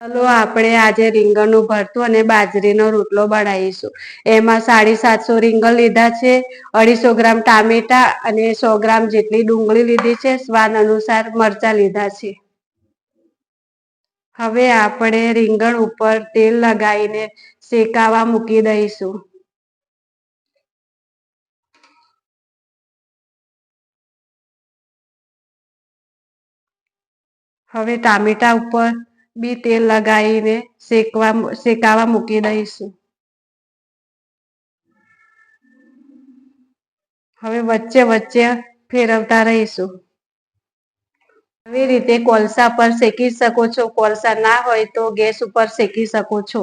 ચાલો આપણે આજે રીંગણનું ભરતું અને બાજરીનો રોટલો બનાવીશું. એમાં સાડી સાતસો રીંગણ લીધા છે, અઢીસો ગ્રામ ટામેટા અને સો ગ્રામ જેટલી ડુંગળી લીધી છે, સ્વાદ અનુસાર મરચા લીધા છે. હવે આપણે રીંગણ ઉપર તેલ લગાવીને શેકાવા મૂકી દઈશું. હવે ટામેટા ઉપર બી તેલ લગાવીને શેકવા શેકાવા મૂકી દઈશું. હવે વચ્ચે વચ્ચે ફેરવતા રહીશું. આવી રીતે કોલસા પર શેકી શકો છો. કોલસા ના હોય તો ગેસ ઉપર શેકી શકો છો.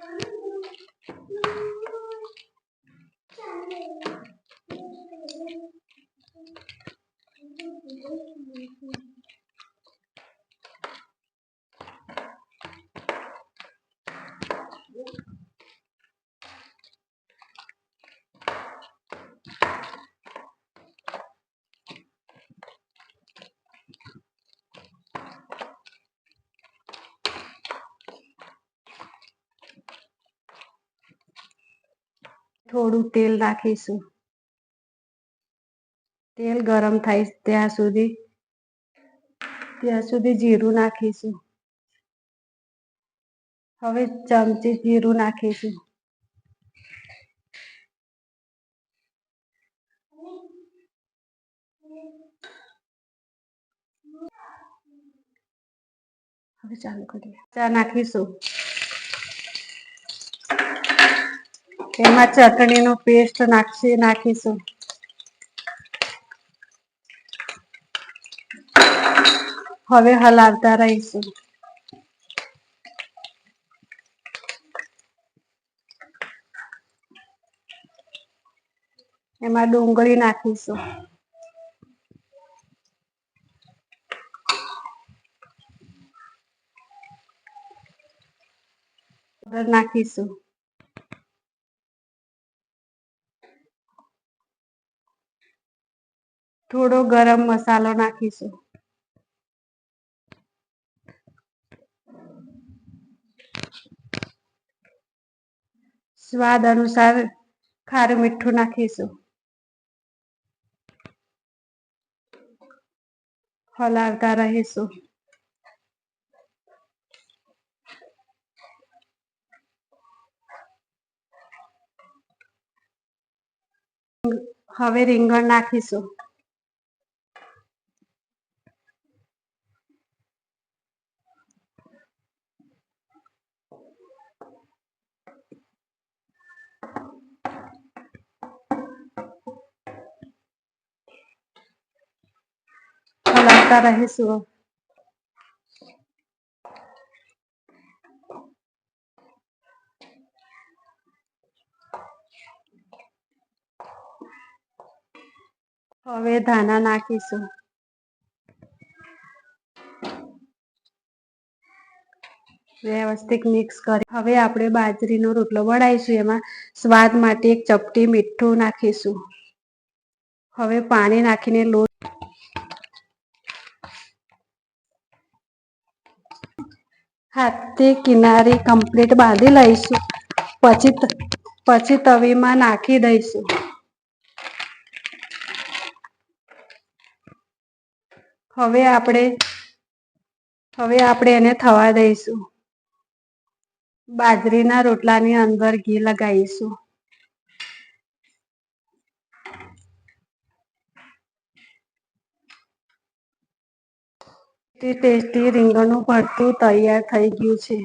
Thank you. થોડું તેલ નાખીશું તેલ ગરમ થાય ત્યાં સુધી ત્યાં સુધી જીરું નાખીશું. હવે ચમચી જીરું નાખીશું. હવે ચાલુ કરીએ. ચા નાખીશું. એમાં ચટણીનો પેસ્ટ નાખી નાખીશું. હવે હલાવતા રહીશું. એમાં ડુંગળી નાખીશું. નાખીશું. થોડો ગરમ મસાલો નાખીશું. સ્વાદ અનુસાર ખારું મીઠું નાખીશું. હલાવતા રહીશું. હવે રીંગણ નાખીશું. કરતા રહીશું હવે ધાણા નાખીશું વ્યવસ્થિત મિક્સ કરી. હવે આપણે બાજરીનો રોટલો બનાવીશું એમાં સ્વાદ માટે એક ચપટી મીઠું નાખીશું. હવે પાણી નાખીને લોટ હાથથી કિનારી કમ્પ્લીટ બાંધી લઈશું. પછી પછી તવીમાં નાખી દઈશું. હવે આપણે હવે આપણે એને થવા દઈશું. બાજરીના રોટલાની અંદર ઘી લગાવીશું. ટેસ્ટી ટેસ્ટી રીંગણનું ભરતું તૈયાર થઈ ગયું છે.